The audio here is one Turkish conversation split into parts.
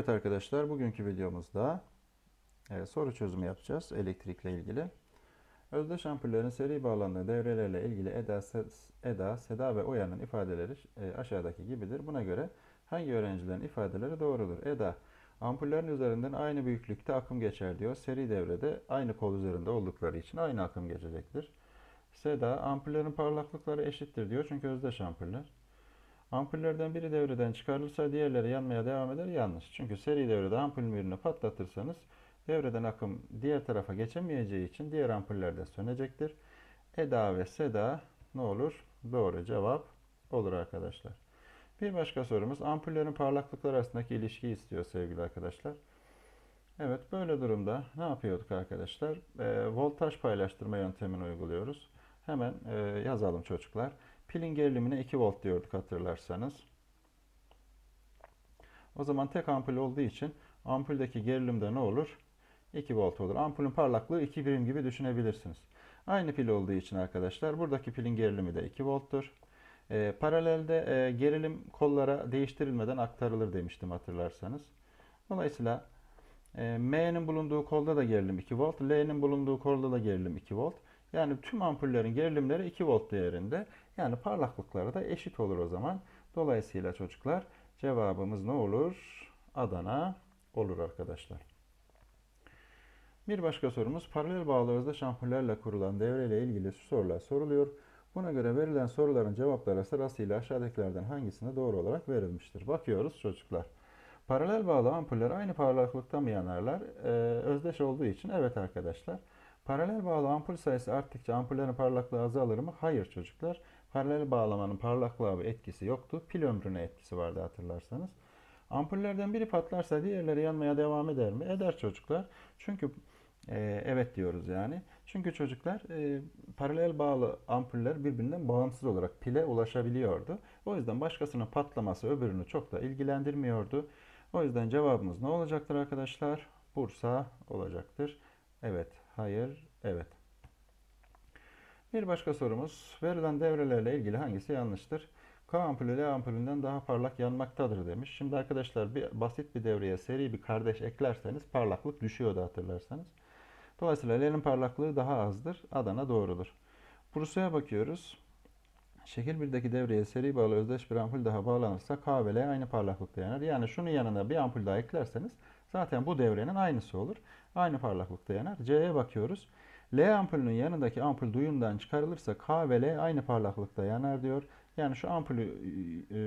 Evet arkadaşlar bugünkü videomuzda e, soru çözümü yapacağız elektrikle ilgili. Özdeş ampullerin seri bağlandığı devrelerle ilgili EDA, EDA, SEDA ve OYA'nın ifadeleri e, aşağıdaki gibidir. Buna göre hangi öğrencilerin ifadeleri doğrudur? EDA, ampullerin üzerinden aynı büyüklükte akım geçer diyor. Seri devrede aynı kol üzerinde oldukları için aynı akım geçecektir. SEDA, ampullerin parlaklıkları eşittir diyor çünkü özdeş ampuller. Ampullerden biri devreden çıkarılırsa diğerleri yanmaya devam eder. Yanlış. Çünkü seri devrede ampulün birini patlatırsanız devreden akım diğer tarafa geçemeyeceği için diğer ampuller de sönecektir. EDA ve SEDA ne olur? Doğru cevap olur arkadaşlar. Bir başka sorumuz ampullerin parlaklıkları arasındaki ilişkiyi istiyor sevgili arkadaşlar. Evet böyle durumda ne yapıyorduk arkadaşlar? Ee, voltaj paylaştırma yöntemini uyguluyoruz. Hemen e, yazalım çocuklar. Pilin gerilimine 2 volt diyorduk hatırlarsanız. O zaman tek ampul olduğu için ampuldeki gerilimde ne olur? 2 volt olur. Ampulün parlaklığı 2 birim gibi düşünebilirsiniz. Aynı pil olduğu için arkadaşlar buradaki pilin gerilimi de 2 volttur. Ee, paralelde e, gerilim kollara değiştirilmeden aktarılır demiştim hatırlarsanız. Dolayısıyla e, M'nin bulunduğu kolda da gerilim 2 volt, L'nin bulunduğu kolda da gerilim 2 volt. Yani tüm ampullerin gerilimleri 2 volt değerinde. Yani parlaklıkları da eşit olur o zaman. Dolayısıyla çocuklar cevabımız ne olur? Adana olur arkadaşlar. Bir başka sorumuz paralel bağlı özdeş ampullerle kurulan devreyle ilgili sorular soruluyor. Buna göre verilen soruların cevapları sırasıyla aşağıdakilerden hangisine doğru olarak verilmiştir? Bakıyoruz çocuklar. Paralel bağlı ampuller aynı parlaklıkta mı yanarlar? Ee, özdeş olduğu için evet arkadaşlar. Paralel bağlı ampul sayısı arttıkça ampullerin parlaklığı azalır mı? Hayır çocuklar. Paralel bağlamanın parlaklığa bir etkisi yoktu. Pil ömrüne etkisi vardı hatırlarsanız. Ampullerden biri patlarsa diğerleri yanmaya devam eder mi? Eder çocuklar. Çünkü e, evet diyoruz yani. Çünkü çocuklar e, paralel bağlı ampuller birbirinden bağımsız olarak pile ulaşabiliyordu. O yüzden başkasının patlaması öbürünü çok da ilgilendirmiyordu. O yüzden cevabımız ne olacaktır arkadaşlar? Bursa olacaktır. Evet, hayır, evet. Bir başka sorumuz. Verilen devrelerle ilgili hangisi yanlıştır? K ampulü L ampulünden daha parlak yanmaktadır demiş. Şimdi arkadaşlar bir basit bir devreye seri bir kardeş eklerseniz parlaklık düşüyordu hatırlarsanız. Dolayısıyla L'nin parlaklığı daha azdır. Adana doğrudur. Bursa'ya bakıyoruz. Şekil 1'deki devreye seri bağlı özdeş bir ampul daha bağlanırsa K ve L aynı parlaklıkta yanar. Yani şunun yanına bir ampul daha eklerseniz zaten bu devrenin aynısı olur. Aynı parlaklıkta yanar. C'ye bakıyoruz. L ampulünün yanındaki ampul duyumdan çıkarılırsa K ve L aynı parlaklıkta yanar diyor. Yani şu ampulü e,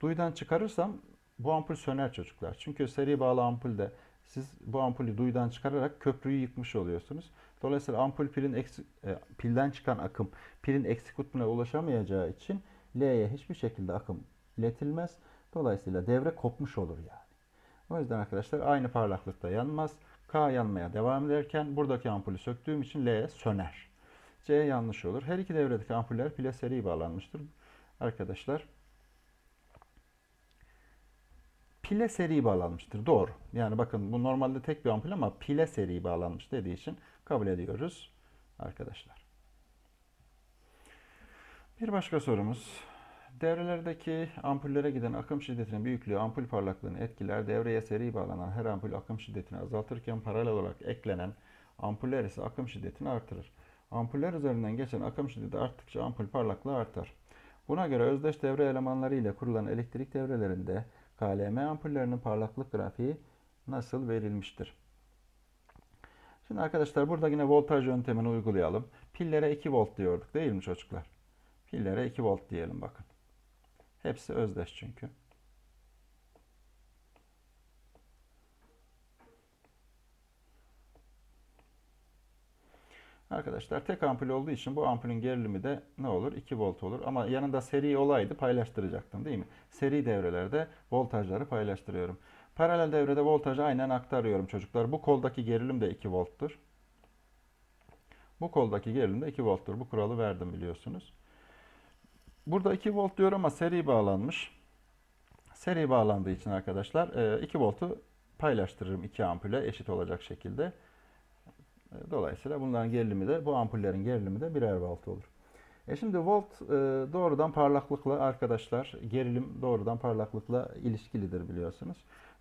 duyudan çıkarırsam bu ampul söner çocuklar. Çünkü seri bağlı ampulde siz bu ampulü duyudan çıkararak köprüyü yıkmış oluyorsunuz. Dolayısıyla ampul pilin eksik, e, pilden çıkan akım pilin eksik kutbuna ulaşamayacağı için L'ye hiçbir şekilde akım iletilmez. Dolayısıyla devre kopmuş olur yani. O yüzden arkadaşlar aynı parlaklıkta yanmaz. K yanmaya devam ederken buradaki ampulü söktüğüm için L söner. C yanlış olur. Her iki devredeki ampuller pile seri bağlanmıştır. Arkadaşlar pile seri bağlanmıştır. Doğru. Yani bakın bu normalde tek bir ampul ama pile seri bağlanmış dediği için kabul ediyoruz arkadaşlar. Bir başka sorumuz. Devrelerdeki ampullere giden akım şiddetinin büyüklüğü ampul parlaklığını etkiler. Devreye seri bağlanan her ampul akım şiddetini azaltırken paralel olarak eklenen ampuller ise akım şiddetini artırır. Ampuller üzerinden geçen akım şiddeti arttıkça ampul parlaklığı artar. Buna göre özdeş devre elemanları ile kurulan elektrik devrelerinde KLM ampullerinin parlaklık grafiği nasıl verilmiştir? Şimdi arkadaşlar burada yine voltaj yöntemini uygulayalım. Pillere 2 volt diyorduk değil mi çocuklar? Pillere 2 volt diyelim bakın. Hepsi özdeş çünkü. Arkadaşlar tek ampul olduğu için bu ampulün gerilimi de ne olur? 2 volt olur. Ama yanında seri olaydı paylaştıracaktım değil mi? Seri devrelerde voltajları paylaştırıyorum. Paralel devrede voltajı aynen aktarıyorum çocuklar. Bu koldaki gerilim de 2 volttur. Bu koldaki gerilim de 2 volttur. Bu kuralı verdim biliyorsunuz. Burada 2 volt diyor ama seri bağlanmış. Seri bağlandığı için arkadaşlar 2 voltu paylaştırırım 2 ampule eşit olacak şekilde. Dolayısıyla bunların gerilimi de bu ampullerin gerilimi de birer volt olur. E şimdi volt e, doğrudan parlaklıkla arkadaşlar gerilim doğrudan parlaklıkla ilişkilidir biliyorsunuz.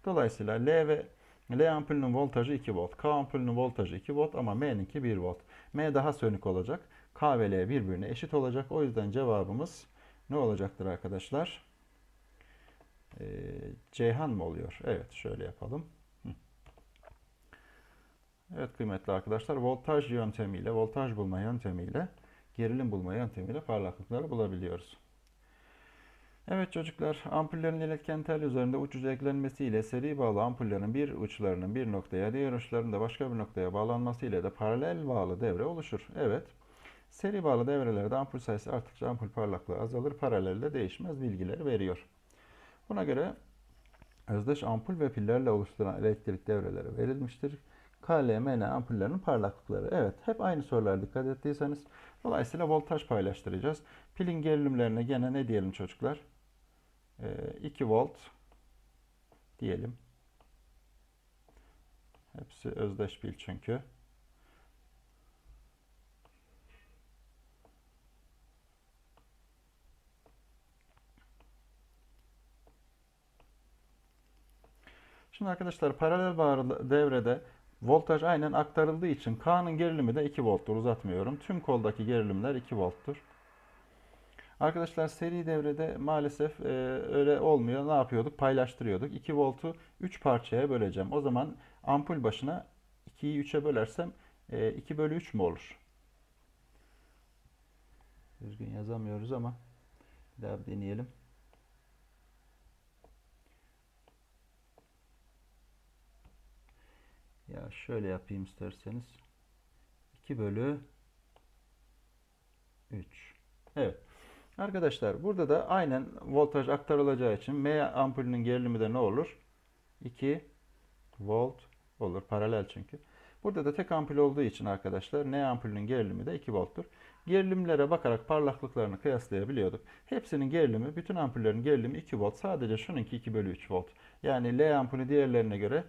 Dolayısıyla L ve L ampulünün voltajı 2 volt. K ampulünün voltajı 2 volt ama M'ninki 1 volt. M daha sönük olacak. K ve L birbirine eşit olacak. O yüzden cevabımız ne olacaktır arkadaşlar? Ee, Ceyhan mı oluyor? Evet şöyle yapalım. Evet kıymetli arkadaşlar voltaj yöntemiyle, voltaj bulma yöntemiyle, gerilim bulma yöntemiyle parlaklıkları bulabiliyoruz. Evet çocuklar, ampullerin iletken tel üzerinde uç ucu eklenmesiyle seri bağlı ampullerin bir uçlarının bir noktaya, diğer uçlarının da başka bir noktaya bağlanması ile de paralel bağlı devre oluşur. Evet, seri bağlı devrelerde ampul sayısı arttıkça ampul parlaklığı azalır, paralelde değişmez bilgileri veriyor. Buna göre özdeş ampul ve pillerle oluşturulan elektrik devreleri verilmiştir. KLMN ampullerinin parlaklıkları. Evet, hep aynı sorulara dikkat ettiyseniz. Dolayısıyla voltaj paylaştıracağız. Pilin gerilimlerine gene ne diyelim çocuklar? 2 volt diyelim. Hepsi özdeş pil çünkü. Şimdi arkadaşlar paralel bağlı devrede voltaj aynen aktarıldığı için K'nın gerilimi de 2 volttur uzatmıyorum. Tüm koldaki gerilimler 2 volttur. Arkadaşlar seri devrede maalesef e, öyle olmuyor. Ne yapıyorduk? Paylaştırıyorduk. 2 voltu 3 parçaya böleceğim. O zaman ampul başına 2'yi 3'e bölersem e, 2 bölü 3 mü olur? Düzgün yazamıyoruz ama bir daha deneyelim. Ya şöyle yapayım isterseniz. 2 bölü 3. Evet. Arkadaşlar burada da aynen voltaj aktarılacağı için M ampulünün gerilimi de ne olur? 2 volt olur. Paralel çünkü. Burada da tek ampul olduğu için arkadaşlar N ampulünün gerilimi de 2 volttur. Gerilimlere bakarak parlaklıklarını kıyaslayabiliyorduk. Hepsinin gerilimi, bütün ampullerin gerilimi 2 volt. Sadece şununki 2 bölü 3 volt. Yani L ampulü diğerlerine göre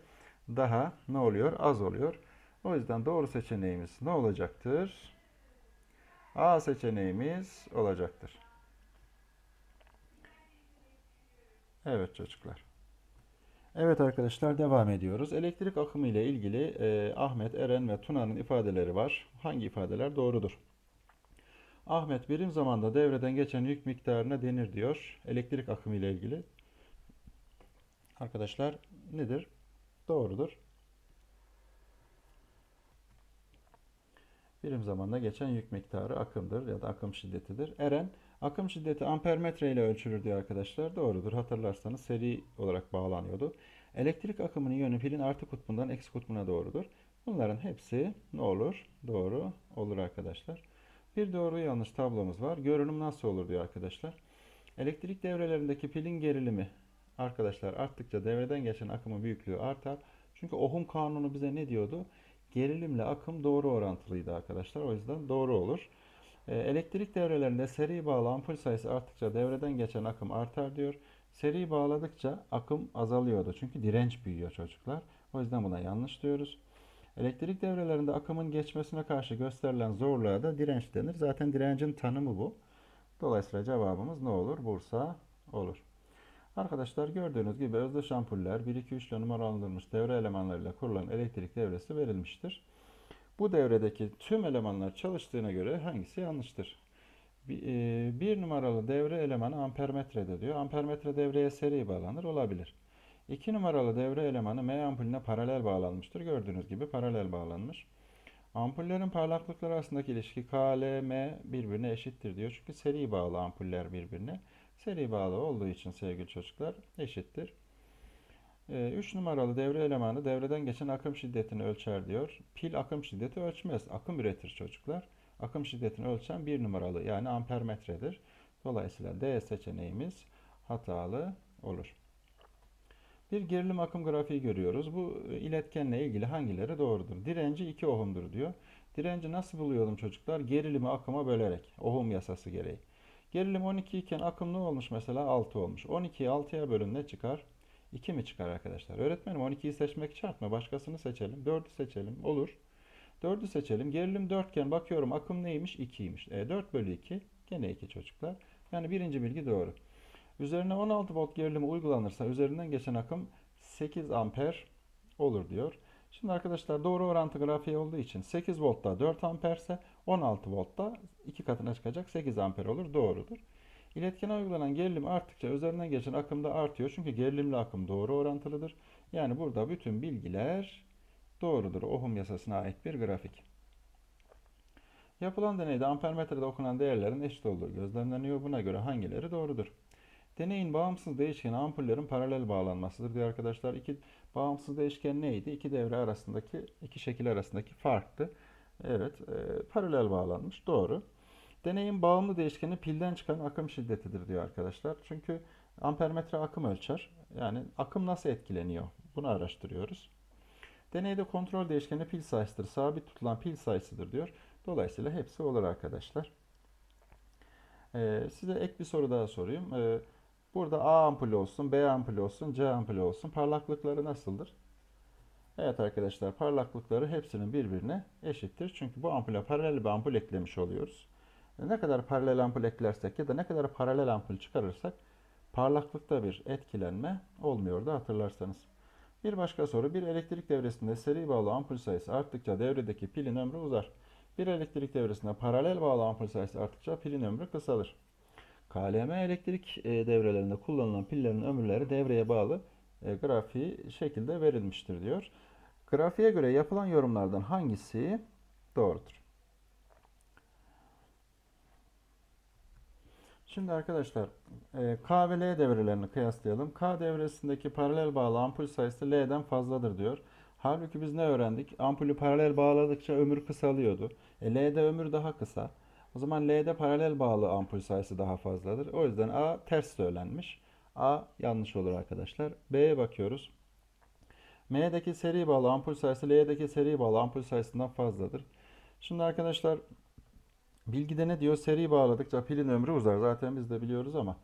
daha ne oluyor? Az oluyor. O yüzden doğru seçeneğimiz ne olacaktır? A seçeneğimiz olacaktır. Evet çocuklar. Evet arkadaşlar devam ediyoruz. Elektrik akımı ile ilgili e, Ahmet, Eren ve Tuna'nın ifadeleri var. Hangi ifadeler doğrudur? Ahmet birim zamanda devreden geçen yük miktarına denir diyor. Elektrik akımı ile ilgili. Arkadaşlar nedir? Doğrudur. Birim zamanda geçen yük miktarı akımdır ya da akım şiddetidir. Eren akım şiddeti ampermetre ile ölçülür diyor arkadaşlar. Doğrudur. Hatırlarsanız seri olarak bağlanıyordu. Elektrik akımının yönü pilin artı kutbundan eksi kutbuna doğrudur. Bunların hepsi ne olur? Doğru olur arkadaşlar. Bir doğru yanlış tablomuz var. Görünüm nasıl olur diyor arkadaşlar. Elektrik devrelerindeki pilin gerilimi arkadaşlar arttıkça devreden geçen akımın büyüklüğü artar. Çünkü Ohm kanunu bize ne diyordu? Gerilimle akım doğru orantılıydı arkadaşlar. O yüzden doğru olur. Ee, elektrik devrelerinde seri bağlı ampul sayısı arttıkça devreden geçen akım artar diyor. Seri bağladıkça akım azalıyordu. Çünkü direnç büyüyor çocuklar. O yüzden buna yanlış diyoruz. Elektrik devrelerinde akımın geçmesine karşı gösterilen zorluğa da direnç denir. Zaten direncin tanımı bu. Dolayısıyla cevabımız ne olur? Bursa olur. Arkadaşlar gördüğünüz gibi özdeş ampuller 1, 2, 3 ile numaralandırılmış devre elemanlarıyla kurulan elektrik devresi verilmiştir. Bu devredeki tüm elemanlar çalıştığına göre hangisi yanlıştır? E, bir numaralı devre elemanı ampermetrede diyor. Ampermetre devreye seri bağlanır olabilir. 2 numaralı devre elemanı M ampulüne paralel bağlanmıştır. Gördüğünüz gibi paralel bağlanmış. Ampullerin parlaklıkları arasındaki ilişki K, L, M birbirine eşittir diyor. Çünkü seri bağlı ampuller birbirine. Seri bağlı olduğu için sevgili çocuklar eşittir. 3 ee, numaralı devre elemanı devreden geçen akım şiddetini ölçer diyor. Pil akım şiddeti ölçmez. Akım üretir çocuklar. Akım şiddetini ölçen 1 numaralı yani ampermetredir. Dolayısıyla D seçeneğimiz hatalı olur. Bir gerilim akım grafiği görüyoruz. Bu iletkenle ilgili hangileri doğrudur? Direnci 2 ohm'dur diyor. Direnci nasıl buluyordum çocuklar? Gerilimi akıma bölerek. Ohm yasası gereği. Gerilim 12 iken akım ne olmuş mesela? 6 olmuş. 12'yi 6'ya bölün ne çıkar? 2 mi çıkar arkadaşlar? Öğretmenim 12'yi seçmek şart mı? Başkasını seçelim. 4'ü seçelim. Olur. 4'ü seçelim. Gerilim 4 iken bakıyorum akım neymiş? 2'ymiş. E, 4 bölü 2 gene 2 çocuklar. Yani birinci bilgi doğru. Üzerine 16 volt gerilimi uygulanırsa üzerinden geçen akım 8 amper olur diyor. Şimdi arkadaşlar doğru orantı grafiği olduğu için 8 voltta 4 amperse 16 voltta 2 katına çıkacak 8 amper olur. Doğrudur. İletkene uygulanan gerilim arttıkça üzerinden geçen akım da artıyor. Çünkü gerilimli akım doğru orantılıdır. Yani burada bütün bilgiler doğrudur. Ohm yasasına ait bir grafik. Yapılan deneyde ampermetrede okunan değerlerin eşit olduğu gözlemleniyor. Buna göre hangileri doğrudur? Deneyin bağımsız değişken ampullerin paralel bağlanmasıdır diyor arkadaşlar. İki bağımsız değişken neydi? İki devre arasındaki, iki şekil arasındaki farktı. Evet, e, paralel bağlanmış. Doğru. Deneyin bağımlı değişkeni pilden çıkan akım şiddetidir diyor arkadaşlar. Çünkü ampermetre akım ölçer. Yani akım nasıl etkileniyor? Bunu araştırıyoruz. Deneyde kontrol değişkeni pil sayısıdır. Sabit tutulan pil sayısıdır diyor. Dolayısıyla hepsi olur arkadaşlar. Ee, size ek bir soru daha sorayım. Ee, burada A ampulü olsun, B ampulü olsun, C ampulü olsun. Parlaklıkları nasıldır? Evet arkadaşlar parlaklıkları hepsinin birbirine eşittir. Çünkü bu ampule paralel bir ampul eklemiş oluyoruz. Ne kadar paralel ampul eklersek ya da ne kadar paralel ampul çıkarırsak parlaklıkta bir etkilenme olmuyordu hatırlarsanız. Bir başka soru. Bir elektrik devresinde seri bağlı ampul sayısı arttıkça devredeki pilin ömrü uzar. Bir elektrik devresinde paralel bağlı ampul sayısı arttıkça pilin ömrü kısalır. KLM elektrik e, devrelerinde kullanılan pillerin ömürleri devreye bağlı e, grafiği şekilde verilmiştir diyor. Grafiğe göre yapılan yorumlardan hangisi doğrudur? Şimdi arkadaşlar e, K ve L devrelerini kıyaslayalım. K devresindeki paralel bağlı ampul sayısı L'den fazladır diyor. Halbuki biz ne öğrendik? Ampulü paralel bağladıkça ömür kısalıyordu. E, L'de ömür daha kısa. O zaman L'de paralel bağlı ampul sayısı daha fazladır. O yüzden A ters söylenmiş. A yanlış olur arkadaşlar. B'ye bakıyoruz. M'deki seri bağlı ampul sayısı L'deki seri bağlı ampul sayısından fazladır. Şimdi arkadaşlar bilgide ne diyor? Seri bağladıkça pilin ömrü uzar. Zaten biz de biliyoruz ama.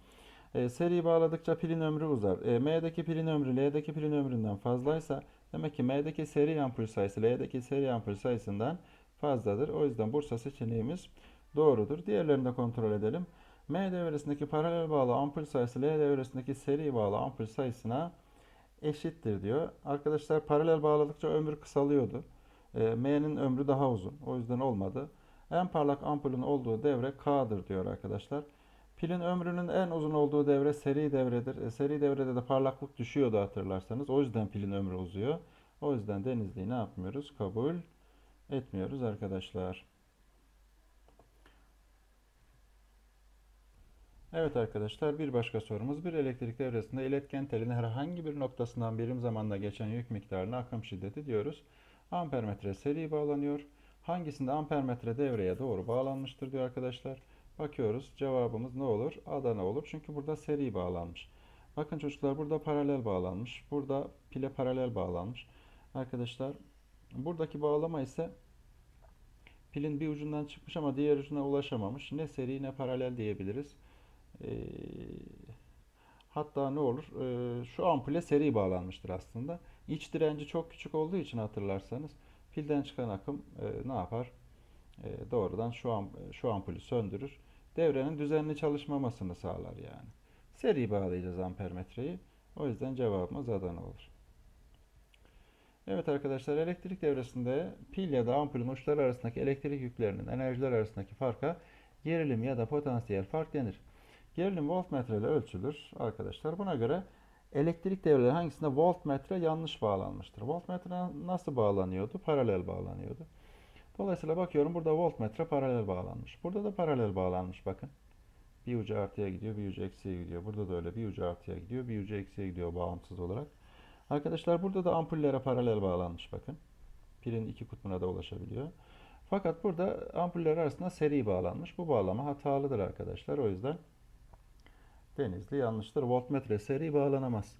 E, seri bağladıkça pilin ömrü uzar. E, M'deki pilin ömrü L'deki pilin ömründen fazlaysa demek ki M'deki seri ampul sayısı L'deki seri ampul sayısından fazladır. O yüzden Bursa seçeneğimiz doğrudur. Diğerlerini de kontrol edelim. M devresindeki paralel bağlı ampul sayısı L devresindeki seri bağlı ampul sayısına eşittir diyor. Arkadaşlar paralel bağladıkça ömür kısalıyordu. E, M'nin ömrü daha uzun. O yüzden olmadı. En parlak ampulün olduğu devre K'dır diyor arkadaşlar. Pilin ömrünün en uzun olduğu devre seri devredir. E, seri devrede de parlaklık düşüyordu hatırlarsanız. O yüzden pilin ömrü uzuyor. O yüzden Denizli'yi ne yapmıyoruz? Kabul etmiyoruz arkadaşlar. Evet arkadaşlar bir başka sorumuz. Bir elektrik devresinde iletken telin herhangi bir noktasından birim zamanda geçen yük miktarına akım şiddeti diyoruz. Ampermetre seri bağlanıyor. Hangisinde ampermetre devreye doğru bağlanmıştır diyor arkadaşlar. Bakıyoruz cevabımız ne olur? Adana olur. Çünkü burada seri bağlanmış. Bakın çocuklar burada paralel bağlanmış. Burada pile paralel bağlanmış. Arkadaşlar buradaki bağlama ise pilin bir ucundan çıkmış ama diğer ucuna ulaşamamış. Ne seri ne paralel diyebiliriz. Ee, hatta ne olur? Ee, şu ampule seri bağlanmıştır aslında. İç direnci çok küçük olduğu için hatırlarsanız pilden çıkan akım e, ne yapar? E, doğrudan şu, am, şu ampulü söndürür. Devrenin düzenli çalışmamasını sağlar yani. Seri bağlayacağız ampermetreyi. O yüzden cevabımız Adana olur. Evet arkadaşlar elektrik devresinde pil ya da ampulün uçları arasındaki elektrik yüklerinin enerjiler arasındaki farka gerilim ya da potansiyel fark denir. Gerilim voltmetre ile ölçülür arkadaşlar. Buna göre elektrik devreleri hangisinde voltmetre yanlış bağlanmıştır? Voltmetre nasıl bağlanıyordu? Paralel bağlanıyordu. Dolayısıyla bakıyorum burada voltmetre paralel bağlanmış. Burada da paralel bağlanmış bakın. Bir ucu artıya gidiyor, bir ucu eksiye gidiyor. Burada da öyle bir ucu artıya gidiyor, bir ucu eksiye gidiyor bağımsız olarak. Arkadaşlar burada da ampullere paralel bağlanmış bakın. Pilin iki kutbuna da ulaşabiliyor. Fakat burada ampuller arasında seri bağlanmış. Bu bağlama hatalıdır arkadaşlar. O yüzden Denizli yanlıştır. Voltmetre seri bağlanamaz.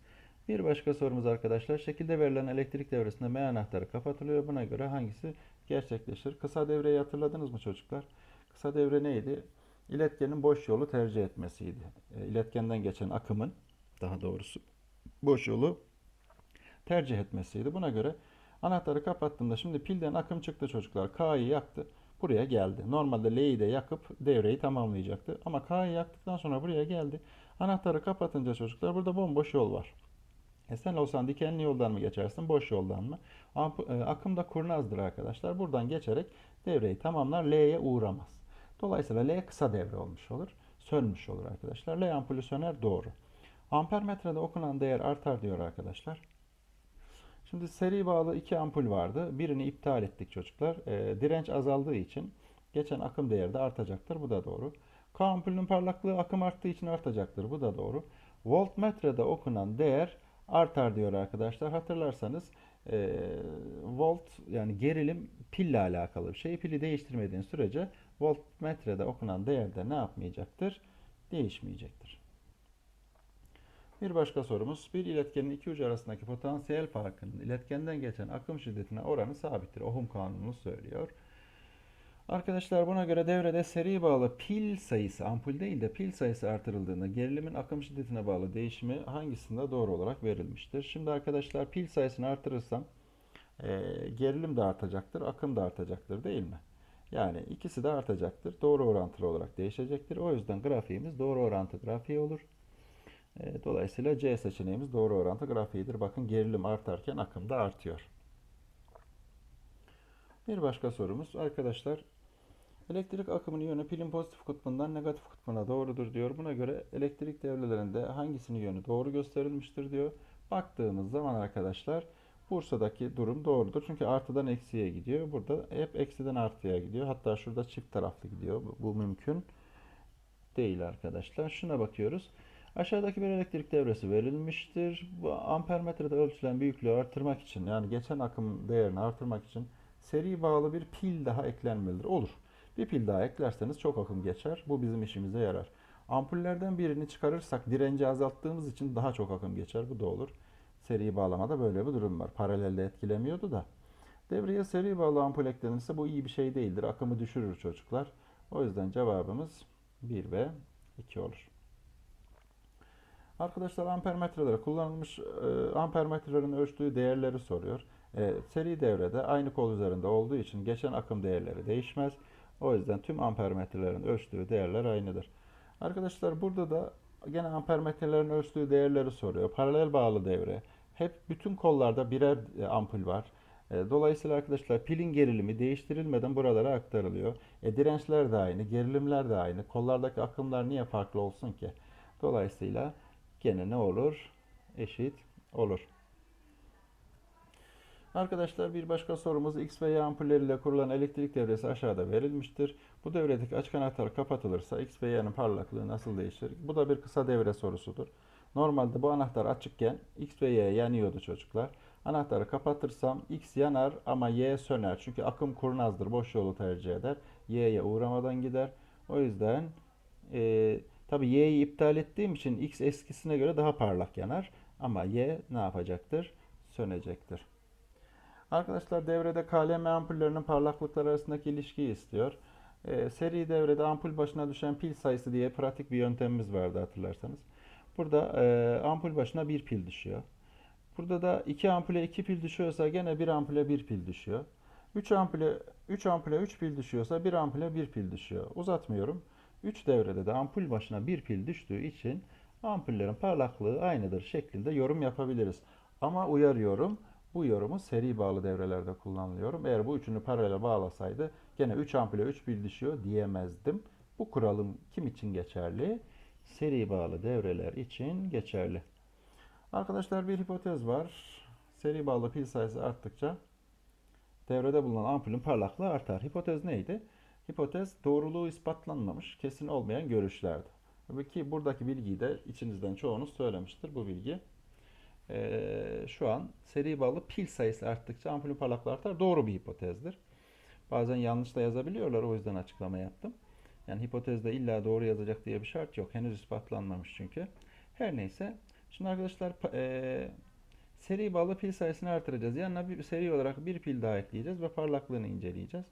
Bir başka sorumuz arkadaşlar. Şekilde verilen elektrik devresinde M anahtarı kapatılıyor. Buna göre hangisi gerçekleşir? Kısa devreyi hatırladınız mı çocuklar? Kısa devre neydi? İletkenin boş yolu tercih etmesiydi. E, İletkenden geçen akımın daha doğrusu boş yolu tercih etmesiydi. Buna göre anahtarı kapattığımda şimdi pilden akım çıktı çocuklar. K'yı yaktı. Buraya geldi. Normalde L'yi de yakıp devreyi tamamlayacaktı. Ama K'yı yaktıktan sonra buraya geldi. Anahtarı kapatınca çocuklar burada bomboş yol var. E sen olsan dikenli yoldan mı geçersin, boş yoldan mı? E, akım da kurnazdır arkadaşlar. Buradan geçerek devreyi tamamlar, L'ye uğramaz. Dolayısıyla L kısa devre olmuş olur. Sönmüş olur arkadaşlar. L ampulü söner doğru. Ampermetrede okunan değer artar diyor arkadaşlar. Şimdi seri bağlı iki ampul vardı. Birini iptal ettik çocuklar. E, direnç azaldığı için geçen akım değeri de artacaktır. Bu da doğru. K ampulünün parlaklığı akım arttığı için artacaktır. Bu da doğru. Voltmetrede okunan değer artar diyor arkadaşlar. Hatırlarsanız e, volt yani gerilim pille alakalı bir şey. Pili değiştirmediğin sürece voltmetrede okunan değer de ne yapmayacaktır? Değişmeyecektir. Bir başka sorumuz. Bir iletkenin iki ucu arasındaki potansiyel farkının iletkenden geçen akım şiddetine oranı sabittir. Ohm kanunu söylüyor. Arkadaşlar buna göre devrede seri bağlı pil sayısı, ampul değil de pil sayısı artırıldığında gerilimin akım şiddetine bağlı değişimi hangisinde doğru olarak verilmiştir? Şimdi arkadaşlar pil sayısını artırırsam e, gerilim de artacaktır, akım da artacaktır değil mi? Yani ikisi de artacaktır. Doğru orantılı olarak değişecektir. O yüzden grafiğimiz doğru orantı grafiği olur. E, Dolayısıyla C seçeneğimiz doğru orantı grafiğidir. Bakın gerilim artarken akım da artıyor. Bir başka sorumuz arkadaşlar elektrik akımının yönü pilin pozitif kutbundan negatif kutbuna doğrudur diyor. Buna göre elektrik devrelerinde hangisinin yönü doğru gösterilmiştir diyor. Baktığımız zaman arkadaşlar Bursa'daki durum doğrudur. Çünkü artıdan eksiye gidiyor. Burada hep eksiden artıya gidiyor. Hatta şurada çift taraflı gidiyor. Bu, bu mümkün değil arkadaşlar. Şuna bakıyoruz. Aşağıdaki bir elektrik devresi verilmiştir. Bu ampermetrede ölçülen büyüklüğü artırmak için yani geçen akım değerini artırmak için seri bağlı bir pil daha eklenmelidir. Olur. Bir pil daha eklerseniz çok akım geçer. Bu bizim işimize yarar. Ampullerden birini çıkarırsak direnci azalttığımız için daha çok akım geçer. Bu da olur. Seri bağlamada böyle bir durum var. Paralelde etkilemiyordu da. Devreye seri bağlı ampul eklenirse bu iyi bir şey değildir. Akımı düşürür çocuklar. O yüzden cevabımız 1 ve 2 olur. Arkadaşlar ampermetrelere kullanılmış e, ampermetrelerin ölçtüğü değerleri soruyor. E, seri devrede aynı kol üzerinde olduğu için geçen akım değerleri değişmez. O yüzden tüm ampermetrelerin ölçtüğü değerler aynıdır. Arkadaşlar burada da gene ampermetrelerin ölçtüğü değerleri soruyor. Paralel bağlı devre. Hep bütün kollarda birer e, ampul var. E, Dolayısıyla arkadaşlar pilin gerilimi değiştirilmeden buralara aktarılıyor. E, dirençler de aynı, gerilimler de aynı. Kollardaki akımlar niye farklı olsun ki? Dolayısıyla gene ne olur? Eşit olur. Arkadaşlar bir başka sorumuz X ve Y ampulleriyle kurulan elektrik devresi aşağıda verilmiştir. Bu devredeki açık anahtar kapatılırsa X ve Y'nin parlaklığı nasıl değişir? Bu da bir kısa devre sorusudur. Normalde bu anahtar açıkken X ve Y yanıyordu çocuklar. Anahtarı kapatırsam X yanar ama Y söner. Çünkü akım kurnazdır. Boş yolu tercih eder. Y'ye uğramadan gider. O yüzden e, tabi Y'yi iptal ettiğim için X eskisine göre daha parlak yanar. Ama Y ne yapacaktır? Sönecektir. Arkadaşlar devrede KLM ampullerinin parlaklıkları arasındaki ilişkiyi istiyor. Ee, seri devrede ampul başına düşen pil sayısı diye pratik bir yöntemimiz vardı hatırlarsanız. Burada e, ampul başına bir pil düşüyor. Burada da iki ampule iki pil düşüyorsa gene bir ampule bir pil düşüyor. 3 ampule 3 ampule 3 pil düşüyorsa bir ampule bir pil düşüyor. Uzatmıyorum. 3 devrede de ampul başına bir pil düştüğü için ampullerin parlaklığı aynıdır şeklinde yorum yapabiliriz. Ama uyarıyorum. Bu yorumu seri bağlı devrelerde kullanıyorum. Eğer bu üçünü paralel bağlasaydı gene 3 ampule 3 pil düşüyor diyemezdim. Bu kuralım kim için geçerli? Seri bağlı devreler için geçerli. Arkadaşlar bir hipotez var. Seri bağlı pil sayısı arttıkça devrede bulunan ampulün parlaklığı artar. Hipotez neydi? Hipotez doğruluğu ispatlanmamış, kesin olmayan görüşlerdi. Ki buradaki bilgiyi de içinizden çoğunuz söylemiştir bu bilgi. Ee, şu an seri bağlı pil sayısı arttıkça ampulün parlaklığı artar. Doğru bir hipotezdir. Bazen yanlış da yazabiliyorlar o yüzden açıklama yaptım. Yani hipotezde illa doğru yazacak diye bir şart yok. Henüz ispatlanmamış çünkü. Her neyse. Şimdi arkadaşlar e, seri bağlı pil sayısını artıracağız. Yanına bir seri olarak bir pil daha ekleyeceğiz ve parlaklığını inceleyeceğiz.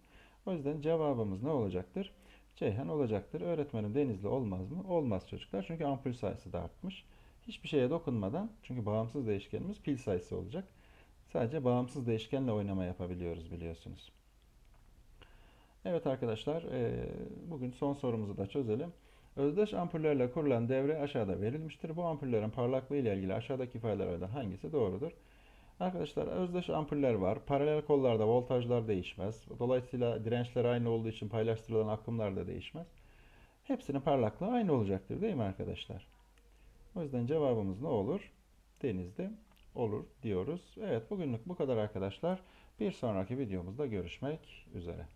O yüzden cevabımız ne olacaktır? Ceyhan olacaktır. Öğretmenim Denizli olmaz mı? Olmaz çocuklar. Çünkü ampul sayısı da artmış. Hiçbir şeye dokunmadan çünkü bağımsız değişkenimiz pil sayısı olacak. Sadece bağımsız değişkenle oynama yapabiliyoruz biliyorsunuz. Evet arkadaşlar bugün son sorumuzu da çözelim. Özdeş ampullerle kurulan devre aşağıda verilmiştir. Bu ampullerin parlaklığı ile ilgili aşağıdaki ifadelerden hangisi doğrudur? Arkadaşlar özdeş ampuller var. Paralel kollarda voltajlar değişmez. Dolayısıyla dirençler aynı olduğu için paylaştırılan akımlar da değişmez. Hepsinin parlaklığı aynı olacaktır değil mi arkadaşlar? O yüzden cevabımız ne olur? Denizde olur diyoruz. Evet bugünlük bu kadar arkadaşlar. Bir sonraki videomuzda görüşmek üzere.